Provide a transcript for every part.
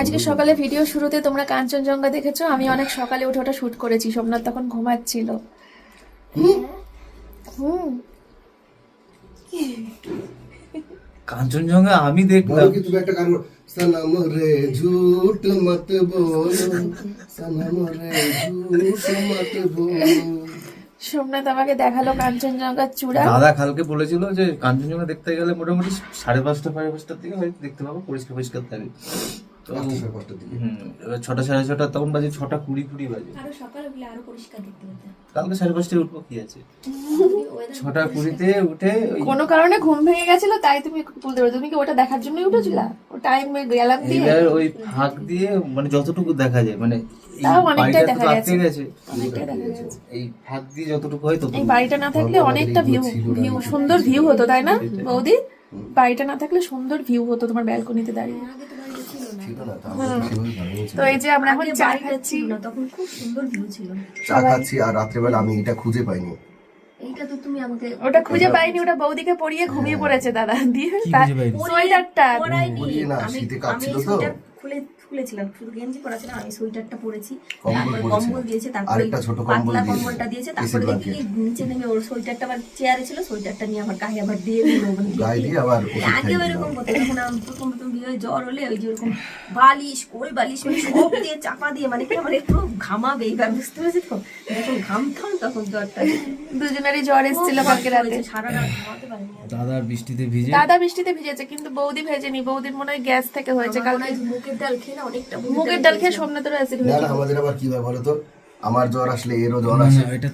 আজকে সকালে ভিডিও শুরুতে তোমরা কাঞ্চনজঙ্ঘা দেখেছ? আমি অনেক সকালে উঠে ওটা শুট করেছি সোমনাথ তখন ঘুমাচ্ছিল। হুম? কাঞ্চনজঙ্ঘা আমি দেখলাম। কি তুমি একটা গান সনম রে ঝুট মত বলো সনম রে ঝুট মত বলো। সোমনাথ আমাকে দেখাল কাঞ্চনজঙ্ঘার চূড়া। দাদা কালকে বলেছিল যে কাঞ্চনজঙ্ঘা দেখতে গেলে মোটামুটি সাড়ে পাঁচটা সাড়ে পাঁচটার দিকে হয়তো দেখতে পাবো পরিষ্কার পরিষ্কার থাকে। তো ছটা সাড়ে ছটা তখন বাজে ছটা কুড়ি কুড়ি বাজে। কালকে সাড়ে পাঁচটায় উঠবো কি আছে? ছটা কুড়িতে উঠে কোনো কারণে ঘুম ভেঙে গেছিল তাই তুমি পারো তুমি কি ওটা দেখার জন্যই উঠেছিলা? ও টাইম গেলাম দিয়ে। এবার ওই ফাঁক দিয়ে মানে যতটুকু দেখা যায় মানে তো দেখা আটকে গেছে। গেছে। এই ফাঁক দিয়ে যতটুকু হয় এই বাড়িটা না থাকলে অনেকটা ভিউ ভিউ সুন্দর ভিউ হতো তাই না বৌদি? বাড়িটা না থাকলে সুন্দর ভিউ হতো তোমার ব্যালকনিতে দাঁড়িয়ে। না তো আমরা তো এই যে আমরা এখন চা খাচ্ছি। তখন খুব সুন্দর ভিউ ছিল। চা খাচ্ছি আর রাত্রেবেলা আমি এটা খুঁজে পাইনি। এইটা তো তুমি আমাকে ওটা খুঁজে পাইনি ওটা বৌদিকে পরিয়ে ঘুমিয়ে পড়েছে দাদা। দিয়ে? সোয়েটারটা। আমি খুলে খুলেছিলাম শুধু গেঞ্জি পরা ছিল আমি সোয়েটারটা পরেছি। কম্বল তারপরে কম্বল দিয়েছে তারপরে আরেকটা ছোট কম্বল পাতলা কম্বলটা দিয়েছে তারপরে দেখি নিচে নেমে ওর সোয়েটারটা আবার চেয়ারে ছিল সোয়েটারটা নিয়ে আমার গায়ে আবার দিয়ে দিল মানে গায়ে দিয়ে আবার ওষুধ আগে এরকম করতো যখন আমার প্রথম প্রথম বিয়ে জ্বর হলে ওই যে ওরকম বালিশ কোল বালিশ মানে সব দিয়ে চাপা দিয়ে মানে কি আমার একটু ঘামাবে এইবার বুঝতে পেরেছি তো? যখন ঘামতাম তখন জ্বরটা দুজনেরই জ্বর এসেছিল কালকে রাতে। সারা রাত ঘুমাতে পারিনি। দাদার বৃষ্টিতে ভিজে? দাদা বৃষ্টিতে ভিজেছে কিন্তু বৌদি ভেজেনি বৌদির মনে হয় গ্যাস থেকে হয়েছে মনে কালকে। হয় ডাল খেয়ে না অনেকটা মুগের ডাল খেয়ে সোমনাথেরও অ্যাসিড না না আমাদের আবার কি হয় বলো তো আমার জ্বর আসলে এরও জ্বর আসে। এটা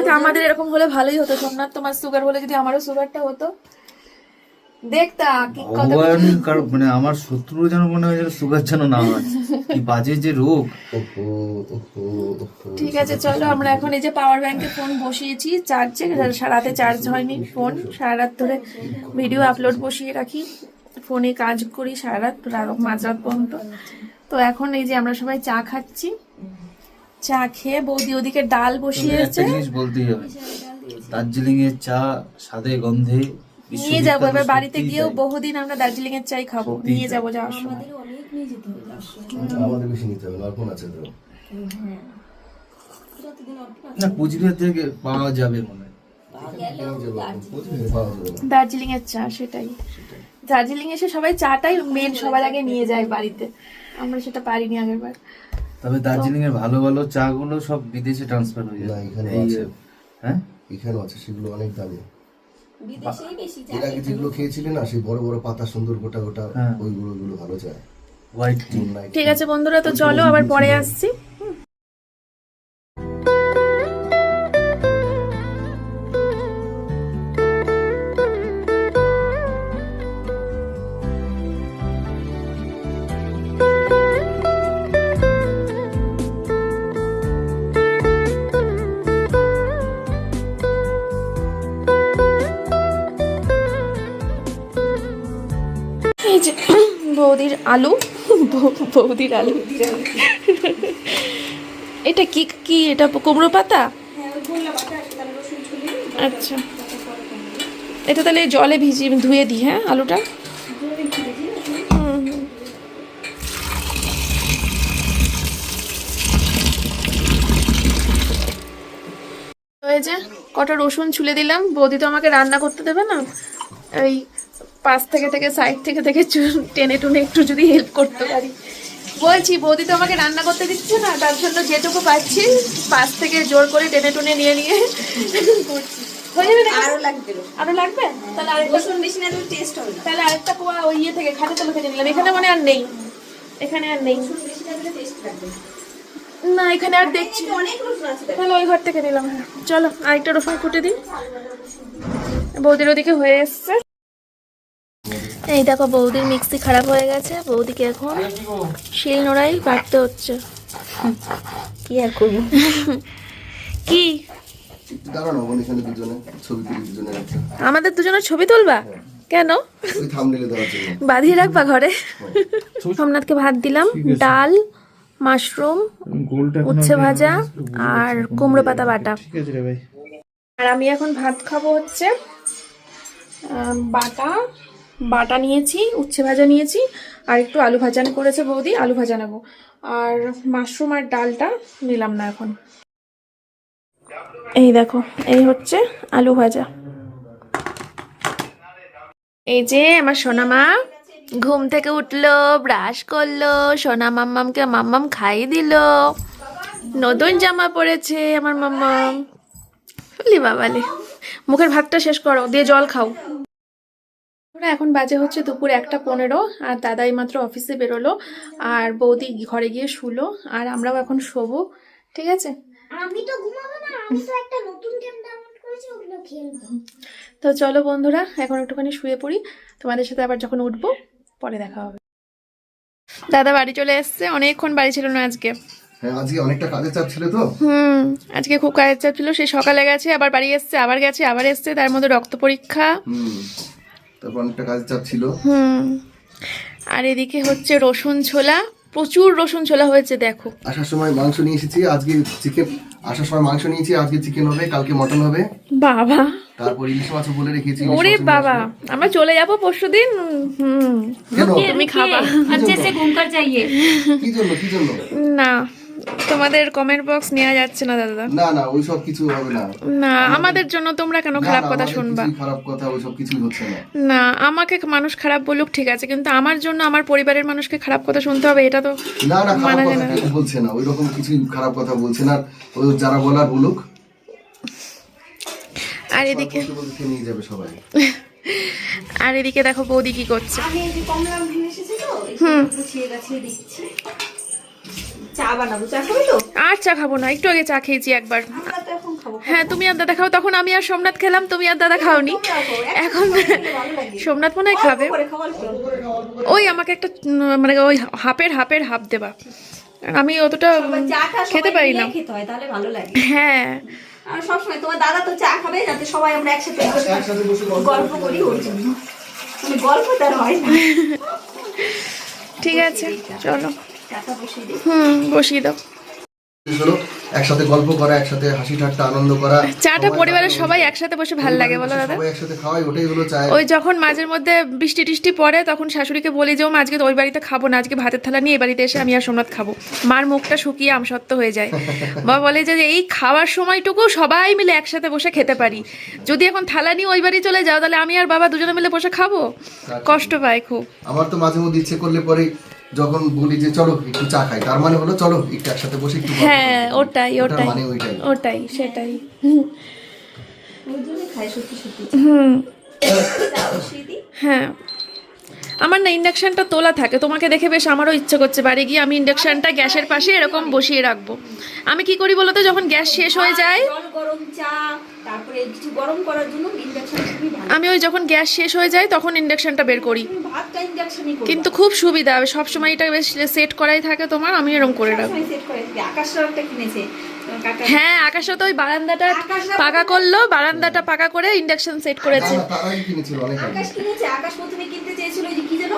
তো আমাদের এরকম হলে ভালোই হতো। সোমনাথ তোমার সুগার বলে যদি আমারও সুগারটা হতো দেখতা কি ভগবান মানে আমার শত্রু যেন মনে হয় যেন সুগার যেন না হয়। কি বাজে যে রোগ। ঠিক আছে চলো আমরা এখন এই যে পাওয়ার ব্যাংকে ফোন বসিয়েছি চার্জে সারাতে চার্জ হয়নি ফোন সারা রাত ধরে ভিডিও আপলোড বসিয়ে রাখি ফোনে কাজ করি সারা রাত মাঝরাত পর্যন্ত। তো এখন এই যে আমরা সবাই চা খাচ্ছি চা খেয়ে বৌদি ওদিকে ডাল বসিয়েছে। জিনিস বলতেই হবে দার্জিলিং এর চা স্বাদে গন্ধে নিয়ে যাব এবার বাড়িতে গিয়েও বহুদিন আমরা দার্জিলিং এর চাই খাব নিয়ে যাব যাওয়ার সময়। আমাদের বেশি নিতে হবে অল্প আছে তো। না কুচবিহার থেকে পাওয়া যাবে মনে হয়। দার্জিলিং। এর চা সেটাই। দার্জিলিং এসে সবাই চাটাই মেন সবার আগে নিয়ে যায় বাড়িতে। আমরা সেটা পারিনি আগের বার তবে দার্জিলিং এর ভালো ভালো চা গুলো সব বিদেশে ট্রান্সফার হয়ে যায়। এখানে এই আছে। হ্যাঁ? এখানেও আছে সেগুলো অনেক দামি। এর আগে যেগুলো খেয়েছিলে না সেই বড় বড় পাতা সুন্দর গোটা গোটা হ্যাঁ। ওইগুলো গুলো ভালো যায়। ঠিক আছে বন্ধুরা তো চলো আবার পরে আসছি। বৌদির আলু? বৌদির আলু। এটা কি কি এটা কুমড়ো পাতা? আচ্ছা। এটা তাহলে জলে ভিজিয়ে ধুয়ে দিই হ্যাঁ আলুটা? হুম। যে কটা রসুন ছুলে দিলাম। বৌদি তো আমাকে রান্না করতে দেবে না। এই পাশ থেকে থেকে সাইড থেকে থেকে টেনে টুনে একটু যদি হেল্প করতে পারি। বলছি বৌদি তো আমাকে রান্না করতে দিচ্ছে না? তার জন্য যেটুকু পাচ্ছি পাশ থেকে জোর করে টেনে টুনে নিয়ে নিয়ে করছি। হয়ে যাবে আরও লাগবে। আরও লাগবে? তাহলে আরেকটা রসুন বেশি না টেস্ট হবে তাহলে আরেকটা কোয়া ওই ইয়ে থেকে খাটে তলে থেকে নিলাম। এখানে মানে আর নেই। এখানে আর নেই। না এখানে আর দেখছি তাহলে ওই ঘর থেকে নিলাম। চলো আরেকটা রসুন কুটে দিই। বৌদির ওদিকে হয়ে এসছে। এই দেখো বৌদির মিক্সি খারাপ হয়ে গেছে বৌদিকে এখন শিল নোড়াই বাটতে হচ্ছে। কি আর করব? কি? দাঁড়ানো দুজনে ছবি তুলি দুজনে একটা আমাদের দুজনের ছবি তুলবা? কেন? দেওয়ার জন্য। বাঁধিয়ে রাখবা ঘরে? সোমনাথকে ভাত দিলাম ডাল মাশরুম উচ্ছে ভাজা আর কুমড়ো পাতা বাটা। ঠিক আছে রে ভাই। আর আমি এখন ভাত খাব হচ্ছে বাটা বাটা নিয়েছি, উচ্ছে ভাজা নিয়েছি, আর একটু আলু ভাজা করেছে বৌদি, আলু ভাজা নেব। আর মাশরুম আর ডালটা নিলাম না এখন। এই দেখো, এই হচ্ছে আলু ভাজা। এই যে আমার সোনা মা ঘুম থেকে উঠল, ব্রাশ করল, সোনা মাম্মামকে মাম্মাম খাইয়ে দিল। নতুন জামা পরেছে আমার মাম্মাম। লি বাবালে। মুখের ভাতটা শেষ করো, দিয়ে জল খাও। ওরা এখন বাজে হচ্ছে দুপুর একটা পনেরো আর দাদাই মাত্র অফিসে বেরোলো আর বৌদি ঘরে গিয়ে শুলো আর আমরাও এখন শোবো ঠিক আছে? আমি তো ঘুমাবো না আমি তো একটা নতুন গেম ডাউনলোড করেছি ওগুলো খেলব। তো চলো বন্ধুরা এখন একটুখানি শুয়ে পড়ি তোমাদের সাথে আবার যখন উঠবো পরে দেখা হবে। দাদা বাড়ি চলে এসছে অনেকক্ষণ বাড়ি ছিল না আজকে। হ্যাঁ আজকে অনেকটা কাজের চাপ ছিল তো। হুম আজকে খুব কাজের চাপ ছিল সে সকালে গেছে আবার বাড়ি এসছে আবার গেছে আবার এসছে তার মধ্যে রক্ত পরীক্ষা। হুম। তারপর অনেকটা কাজ চাপ ছিল। আর এদিকে হচ্ছে রসুন ছোলা। প্রচুর রসুন ছোলা হয়েছে দেখো। আসার সময় মাংস নিয়ে এসেছি আজকে চিকেন আসার সময় মাংস নিয়েছি আজকে চিকেন হবে কালকে মটন হবে। বাবা। তারপর ইলিশ মাছ বলে রেখেছি ওরে বাবা। আমরা চলে যাব পরশুদিন হুম। আমি খাবা। আচ্ছা সে ঘুম কর যাইয়ে। কি জন্য কি জন্য? না। তোমাদের কমেন্ট বক্স নেওয়া যাচ্ছে না দাদা? না না ওইসব কিছু হবে না। না আমাদের জন্য তোমরা কেন খারাপ কথা শুনবা? খারাপ কথা ওইসব কিছুই হচ্ছে না। না আমাকে মানুষ খারাপ বলুক ঠিক আছে কিন্তু আমার জন্য আমার পরিবারের মানুষকে খারাপ কথা শুনতে হবে এটা তো না না খারাপ মানা যায় কথা বলছে না? ওই রকম কিছুই খারাপ কথা বলছে না। ও যারা বলার বলুক। আর এদিকে নিয়ে যাবে সবাই। আর এদিকে দেখো বৌদি কি করছে। আমি এই যে কমলা ভেঙে এসেছে তো একটু গুছিয়ে গাছিয়ে দিচ্ছি চা বানাবো। চা খাবে তো? আর চা খাব না একটু আগে চা খেয়েছি একবার। হ্যাঁ তুমি আর দাদা খাও তখন আমি আর সোমনাথ খেলাম তুমি আর দাদা খাওনি। এখন সোমনাথ মনে হয় খাবে। ওই আমাকে একটা মানে ওই হাফের হাফের হাফ দেবা। আমি অতটা খেতে পারি না। খেতে হয় তাহলে ভালো লাগে। হ্যাঁ। আর সবসময় তোমার দাদা তো চা খাবে যাতে সবাই আমরা একসাথে বসে একসাথে বসে গল্প গল্প করি ওর জন্য। মানে গল্প তার হয় না। ঠিক আছে চলো। হুম বসিয়ে দাও। একসাথে গল্প করা একসাথে হাসি ঠাট্টা আনন্দ করা। চাটা পরিবারের সবাই একসাথে বসে ভালো লাগে বলো দাদা। সবাই একসাথে খাওয়াই ওটাই হলো চায় ওই যখন মাঝের মধ্যে বৃষ্টি টিষ্টি পড়ে তখন শাশুড়িকে বলি যে আজকে ওই বাড়িতে খাব না আজকে ভাতের থালা নিয়ে এই বাড়িতে এসে আমি আর সোমনাথ খাব। মার মুখটা শুকিয়ে আমসত্ব হয়ে যায়। বা বলে যে এই খাওয়ার সময়টুকু সবাই মিলে একসাথে বসে খেতে পারি। যদি এখন থালা নিয়ে ওই বাড়ি চলে যাও তাহলে আমি আর বাবা দুজনে মিলে বসে খাব? কষ্ট পায় খুব। আমার তো মাঝে মধ্যে ইচ্ছে করলে পরে যখন বলি যে চলো একটু চা খাই তার মানে হলো চলো একটু একসাথে বসে একটু হ্যাঁ। ওটাই ওটাই মানে ওইটাই। ওটাই সেটাই। ওই জন্য খাই সত্যি সত্যি। হুম। হ্যাঁ। আমার না ইন্ডাকশনটা তোলা থাকে তোমাকে দেখে বেশ আমারও ইচ্ছে করছে বাড়ি গিয়ে আমি ইন্ডাকশনটা গ্যাসের পাশে এরকম বসিয়ে রাখব। আমি কি করি বলো তো যখন গ্যাস শেষ হয়ে যায় জল গরম চা তারপরে কিছু গরম করার জন্য ইন্ডাকশন খুবই ভালো। আমি ওই যখন গ্যাস শেষ হয়ে যায় তখন ইন্ডাকশনটা বের করি। ভাতটা ইন্ডাকশনই করো কিন্তু খুব সুবিধা হবে সব সময় এটা বেশ সেট করাই থাকে তোমার আমি এরকম করে রাখব। সেট করে দিই একটা কিনেছে। হ্যাঁ আকাশে তো ওই বারান্দাটা পাকা করল বারান্দাটা পাকা করে ইন্ডাকশন সেট করেছে। না, না, তার আগে কিনেছিল অনেক আগে। আকাশ কিনেছে আকাশ প্রথমে কিনতে চেয়েছিল যে কি জানো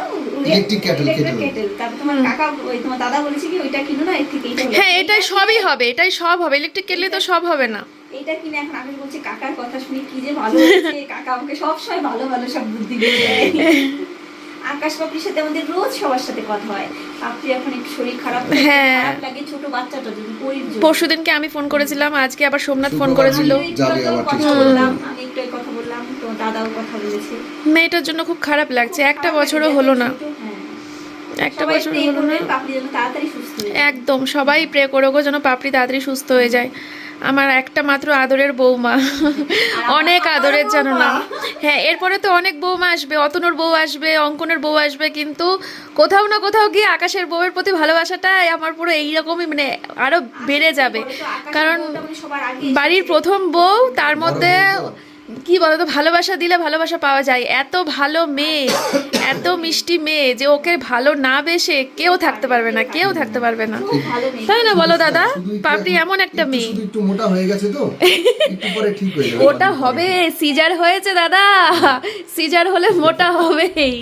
Electric kettle, Electric kettle। kettle। তারপর তোমার কাকা ওই তোমার দাদা বলেছে কি ওইটা কিনো না এর থেকে হ্যাঁ এটাই সবই হবে এটাই সব হবে। ইলেকট্রিক কেটলে তো সব হবে না। এইটা কিনে এখন আমি বলছি কাকার কথা শুনে কি যে ভালো কাকা আমাকে সবসময় ভালো ভালো সব বুদ্ধি দিয়ে দেয় আকাশ সাথে আমাদের রোজ সবার সাথে কথা হয়। পাপড়ি এখন একটু শরীর খারাপ হ্যাঁ। লাগে ছোট বাচ্চাটা যদি পরশু দিনকে আমি ফোন করেছিলাম আজকে আবার সোমনাথ ফোন করেছিল। আমি একটু যাবে আবার কথা ঠিক করে বললাম আমি একটু কথা বললাম তো দাদাও কথা বলেছে। মেয়েটার জন্য খুব খারাপ লাগছে একটা বছরও হলো না। হ্যাঁ। একটা বছর হলো না। পাপড়ি যেন তাড়াতাড়ি সুস্থ হয়ে একদম সবাই প্রে করো গো যেন পাপড়ি তাড়াতাড়ি সুস্থ হয়ে যায়। আমার একটা মাত্র আদরের বৌমা। অনেক আদরের জানো না হ্যাঁ এরপরে তো অনেক বৌমা আসবে অতনুর বউ আসবে অঙ্কনের বউ আসবে কিন্তু কোথাও না কোথাও গিয়ে আকাশের বউয়ের প্রতি ভালোবাসাটাই আমার পুরো এইরকমই মানে আরও বেড়ে যাবে। কারণ মানে বাড়ির প্রথম বউ তার মধ্যে কি বলতো ভালোবাসা দিলে ভালোবাসা পাওয়া যায়। এত ভালো মেয়ে এত মিষ্টি মেয়ে যে ওকে ভালো না বেসে কেউ থাকতে পারবে না কেউ থাকতে পারবে না। তাই না বলো দাদা? পাপড়ি এমন একটা মেয়ে। একটু মোটা হয়ে গেছে তো একটু পরে ঠিক হয়ে যাবে। ওটা হবে সিজার হয়েছে দাদা। সিজার হলে মোটা হবেই।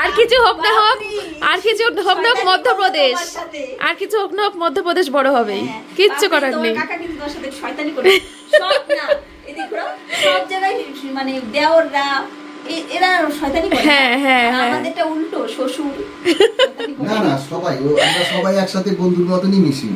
আর কিছু হোক না হোক আর কিছু হোক না হোক মধ্যপ্রদেশ। আর কিছু হোক না হোক মধ্যপ্রদেশ বড় হবেই। কিচ্ছু করার নেই। কাকা কিন্তু তোমার সাথে শয়তানি করে। সব জায়গায় মানে দেওররা এরা শয়তানি করে। হ্যাঁ, হ্যাঁ, হ্যাঁ। আমাদেরটা উল্টো শ্বশুর। না না সবাই আমরা সবাই একসাথে বন্ধুর মতনই মিশি।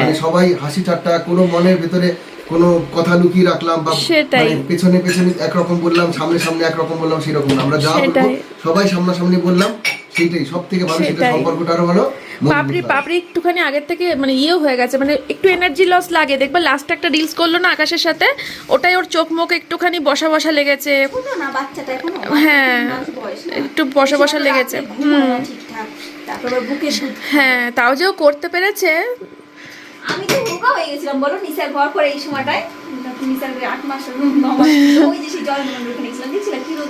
মানে সবাই হাসি ঠাট্টা কোনো মনের ভেতরে কোনো কথা লুকিয়ে রাখলাম বা সেটাই। মানে পেছনে পেছনে একরকম বললাম সামনে সামনে একরকম বললাম সেরকম না। আমরা যা বলব সবাই সামনাসামনি বললাম সেইটাই। সব থেকে ভালো সেটা সম্পর্কটা আরও ভালো। পাপড়ি মজবুত পাপড়ি একটুখানি আগের থেকে মানে ইয়েও হয়ে গেছে মানে একটু এনার্জি লস লাগে। দেখবা লাস্ট একটা রিলস করল না আকাশের সাথে ওটাই ওর চোখ মুখ একটুখানি বসা বসা লেগেছে। এখনও না বাচ্চাটা এখনও? হ্যাঁ। একটু বসা বসা লেগেছে। হুম। হ্যাঁ তাও যে ও করতে পেরেছে আমি তো রোগা হয়ে গেছিলাম বলো নিসার হওয়ার পরে এই সময়টায়।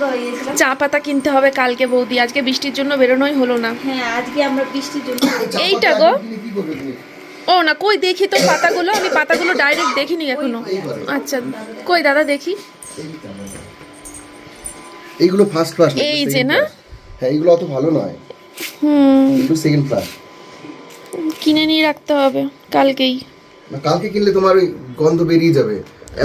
হয়ে চা পাতা কিনতে হবে কালকে বৌদি। আজকে বৃষ্টির জন্য বেরোনোই হলো না। হ্যাঁ আজকে আমরা বৃষ্টির জন্য এইটা গো। ও না কই দেখি তো পাতাগুলো? আমি পাতাগুলো ডাইরেক্ট দেখিনি এখনও। আচ্ছা কই দাদা দেখি। এইগুলো ফার্স্ট ক্লাস এই যে না? হ্যাঁ এইগুলো অত ভালো নয়। হুম। এগুলো সেকেন্ড ক্লাস কিনে নিয়ে রাখতে হবে কালকেই। কালকে কিনলে তোমার ওই গন্ধ বেরিয়ে যাবে।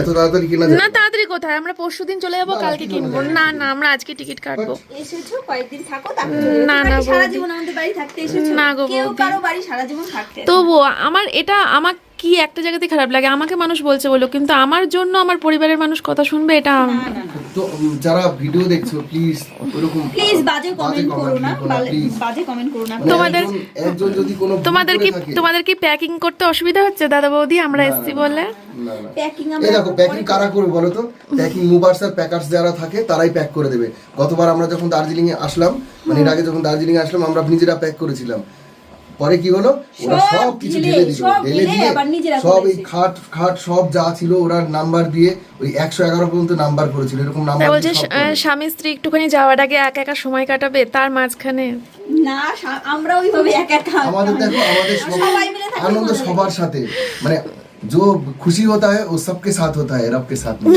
এত তাড়াতাড়ি কেনা যাবে না তাড়াতাড়ি কোথায়? আমরা পরশু দিন চলে যাব কালকে কিনবো না না আমরা আজকে টিকিট কাটবো। এসেছ কয়েকদিন থাকো তারপর না, না, সারা জীবন আমাদের বাড়ি থাকতে এসেছ। না গো, কেউ। কারও বাড়ি সারা জীবন থাকতে তবুও আমার এটা আমার কি একটা জায়গাতে খারাপ লাগে? আমাকে মানুষ বলছে বলো কিন্তু আমার জন্য আমার পরিবারের মানুষ কথা শুনবে এটা না, না, না। তো যারা ভিডিও দেখছ প্লিজ ওরকম প্লিজ বাজে কমেন্ট করো না। বাজে কমেন্ট করো না। মানে তোমাদের- একজন- যদি কোনো তোমাদের কি তোমাদের কি প্যাকিং করতে অসুবিধা হচ্ছে দাদা বৌদি? আমরা এসছি বলে। প্যাকিং আমরা দেখো প্যাকিং কারা করবে বলো তো? প্যাকিং মুভার্স আর প্যাকার্স যারা থাকে তারাই প্যাক করে দেবে। গতবার আমরা যখন দার্জিলিং এ আসলাম মানে এর আগে যখন দার্জিলিং এ আসলাম আমরা নিজেরা প্যাক করেছিলাম। পরে কি হলো ওরা সব সব কিছু ঢেলে, ঢেলে দিল সব ঢেলে ঢেলে দিয়ে আবার নিজেরা সব এই করেছে। খাট খাট সব যা ছিল ওরা নাম্বার দিয়ে ওই একশো এগারো পর্যন্ত নাম্বার করেছিল এরকম তাই নাম্বার বলছে আহ, স্বামী স্ত্রী একটুখানি যাওয়ার আগে একা একা সময় কাটাবে তার মাঝখানে না সা- আমরা ওইভাবে একা একা আমাদের দেখো আমাদের সব- সবাই মিলে থাকলে आनंद মজা সবার সাথে মানে जो खुशी होता है वो सबके साथ होता है रब के साथ नहीं।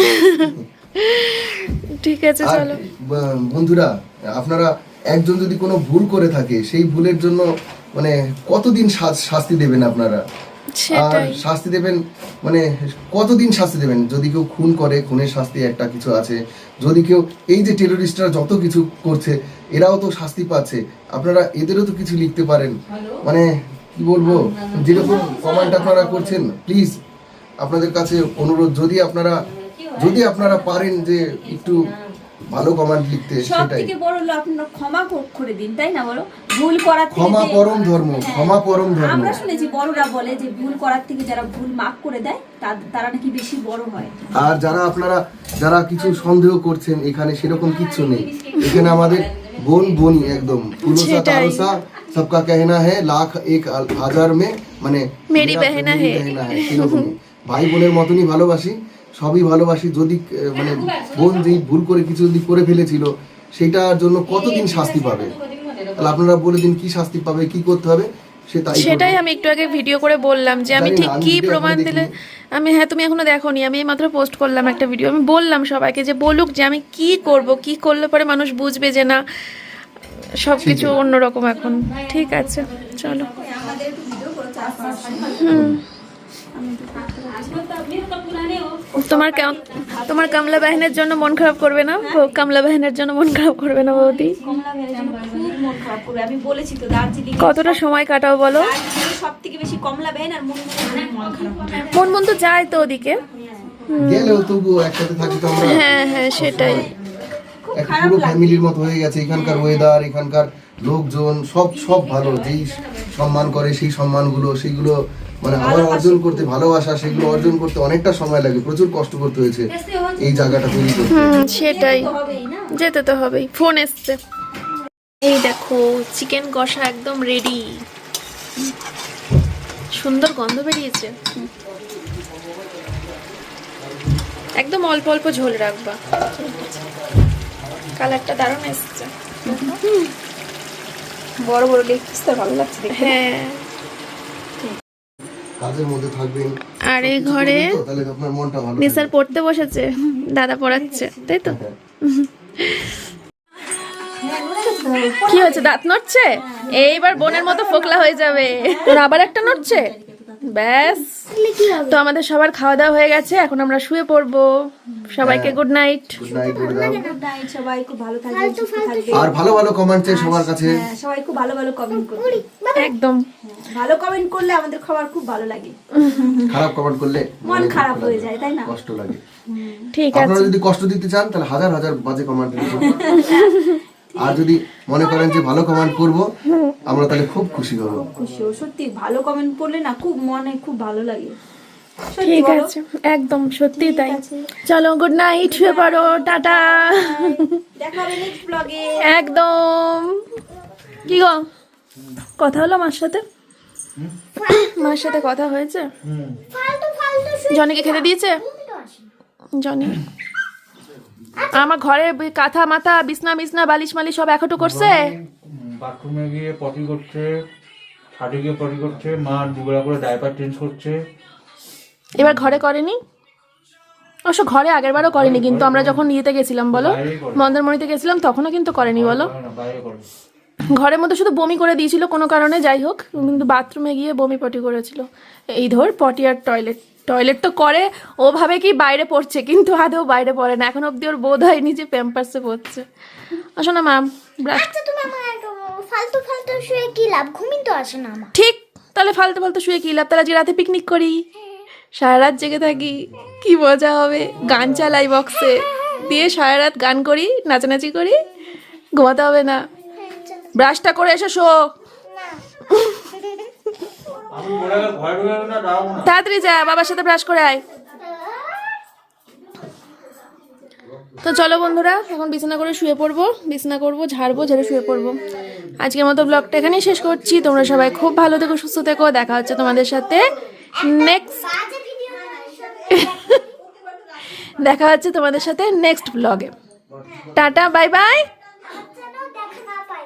ঠিক আছে আর চলো ব- বন্ধুরা আপনারা একজন যদি কোনো ভুল করে থাকে সেই ভুলের জন্য মানে কতদিন শাস্তি দেবেন আপনারা? আর শাস্তি দেবেন মানে কতদিন শাস্তি দেবেন? যদি কেউ খুন করে খুনের শাস্তি একটা কিছু আছে যদি কেউ এই যে টেরোরিস্টরা যত কিছু করছে এরাও তো শাস্তি পাচ্ছে আপনারা এদেরও তো কিছু লিখতে পারেন। মানে কি বলব? যেরকম কমেন্ট আপনারা করছেন প্লিজ আপনাদের কাছে অনুরোধ যদি আপনারা যদি আপনারা পারেন যে একটু ভালো কমেন্ট লিখতে সব সেটাই থেকে বড় হলো আপনারা ক্ষমা কর- করে দিন তাই না বলো ভুল করার থেকে ক্ষমা যে- পরম ধর্ম হ্যাঁ। ক্ষমা পরম ধর্ম আমরা শুনেছি বড়রা বলে যে ভুল করার থেকে যারা ভুল মাফ করে দেয় তা- তারা নাকি বেশি বড় হয় আর যারা আপনারা যারা কিছু সন্দেহ করছেন এখানে সেরকম কিচ্ছু নেই এখানে আমাদের বোন বোনই একদম ফুলোসা সেটাই। তারসা সবকা कहना है লাখ এক আল- হাজার মে মানে মেরি মেরা বেহেনা মেরি হে। বেহেনা হে, সেরকমই। ভাই বোনের মতনই ভালোবাসি সবই ভালোবাসি যদি মানে বোন যেই ভুল করে কিছু যদি করে ফেলেছিল সেটার জন্য কতদিন শাস্তি পাবে? তাহলে আপনারা বলে দিন কি শাস্তি পাবে কি করতে হবে সেটাই আমি একটু আগে ভিডিও করে বললাম যে আমি ঠিক কি প্রমাণ দিলে আমি হ্যাঁ তুমি এখনও দেখোনি আমি এই মাত্র পোস্ট করলাম একটা ভিডিও আমি বললাম সবাইকে যে বলুক যে আমি কি করব কি করলে পরে মানুষ বুঝবে যে না সব কিছু অন্যরকম এখন। ঠিক আছে চলো। আমাদের তোমার তোমার কামলা বাহিনের জন্য মন খারাপ করবে না? কামলা বাহিনের জন্য মন খারাপ করবে না বৌদি? কতটা সময় কাটাও বলো? সব থেকে বেশি কমলা বেহেন আর মন মন মন মন তো যায় তো ওদিকে। গেলেও তবুও একসাথে থাকি তো আমরা। হ্যাঁ হ্যাঁ সেটাই। পুরো ফ্যামিলির মতো হয়ে গেছে। এখানকার ওয়েদার এখানকার লোকজন সব সব ভালো। যেই সম্মান করে সেই সম্মানগুলো সেইগুলো মানে আবার অর্জন করতে ভালোবাসা সেগুলো অর্জন করতে অনেকটা সময় লাগে। প্রচুর কষ্ট করতে হয়েছে এই জায়গাটা তৈরি করতে। সেটাই। যেতে তো হবেই ফোন এসছে। এই দেখো চিকেন কষা একদম রেডি সুন্দর গন্ধ বেরিয়েছে। একদম অল্প অল্প ঝোল রাখবা। কালারটা দারুণ এসছে। বড় বড় লেগ পিসটা ভালো লাগছে হ্যাঁ। কাজের মধ্যে থাকবেন। আর এই ঘরে তাহলে আপনার মনটা ভালো নিসার পড়তে বসেছে দাদা পড়াচ্ছে তাই তো? কি হয়েছে দাঁত নড়ছে? এইবার বোনের মতো ফোকলা হয়ে যাবে। তোর আবার একটা নড়ছে? ব্যাস। তো আমাদের সবার খাওয়া দাওয়া হয়ে গেছে এখন আমরা শুয়ে পড়ব। সবাইকে good night good night good night সবাই খুব ভালো থাকবে সুস্থ ফালতু আর ভালো ভালো কমেন্ট চাই সবার কাছে। হ্যাঁ সবাই খুব ভালো ভালো কমেন্ট করবে একদম। ভালো কমেন্ট করলে আমাদের খাবার খুব ভালো লাগে। খারাপ কমেন্ট করলে মন খারাপ হয়ে যায় তাই না? কষ্ট লাগে। ঠিক আছে। আপনারা যদি কষ্ট দিতে চান তাহলে হাজার হাজার বাজে কমেন্ট লিখুন। আর যদি মনে করেন যে ভালো কমেন্ট করব আমরা তাহলে খুব খুশি হব। খুশি ও সত্যি। ভালো কমেন্ট করলে না খুব মনে খুব ভালো লাগে। ঠিক আছে একদম সত্যি তাই। চলো গুড নাইট শুয়ে পড়ো টাটা। দেখা হবে নেক্সট ব্লগে একদম। কি গো? কথা হলো মার সাথে? মার সাথে কথা হয়েছে? ফালতু ফালতু শুয়ে জনিকে খেতে দিয়েছে। জনি। আমার ঘরে কাঁথা মাথা বিছনা বিছনা বালিশ মালিশ সব একটু করছে? বাথরুমে গিয়ে পটি করছে ছাদে গিয়ে পটি করছে মা দুবেলা করে ডাইপার চেঞ্জ করছে। এবার ঘরে করেনি? অবশ্য ঘরে আগের বারও করেনি কিন্তু আমরা যখন ইয়েতে গেছিলাম বলো? মন্দারমণিতে গেছিলাম তখনও কিন্তু করেনি বলো? ঘরের মধ্যে শুধু বমি করে দিয়েছিল কোনো কারণে যাই হোক কিন্তু বাথরুমে গিয়ে বমি পটি করেছিল। এই ধর পটি আর টয়লেট টয়লেট তো করে ও ভাবে কি বাইরে পড়ছে কিন্তু আদৌ বাইরে পড়ে না। এখন অব্দি ওর বোধ হয়নি যে প্যাম্পার্সে পড়ছে। আসো না ম্যাম আচ্ছা তুমি আমার ফালতু ফালতু শুয়ে কি লাভ? ঘুমিন তো আসে না ঠিক তাহলে ফালতু ফালতু শুয়ে কি লাভ? তাহলে আজকে রাতে পিকনিক করি। সারা রাত জেগে থাকি, কি মজা হবে? গান চালাই বক্সে দিয়ে সারা রাত গান করি, নাচানাচি করি, ঘুমাতে হবে না। ব্রাশটা করে এসে, শো। তাড়াতাড়ি যা, বাবার সাথে ব্রাশ করে আয়। তো চলো বন্ধুরা, এখন বিছানা করে শুয়ে পড়ব, বিছানা করব, ঝাড়বো, ঝেড়ে শুয়ে পড়ব। আজকের মতো ব্লগটা এখানেই শেষ করছি। তোমরা সবাই খুব ভালো থেকো, সুস্থ থেকো। দেখা হচ্ছে তোমাদের সাথে নেক্সট দেখা হচ্ছে তোমাদের সাথে নেক্সট ব্লগে টাটা বাই বাই না পাই।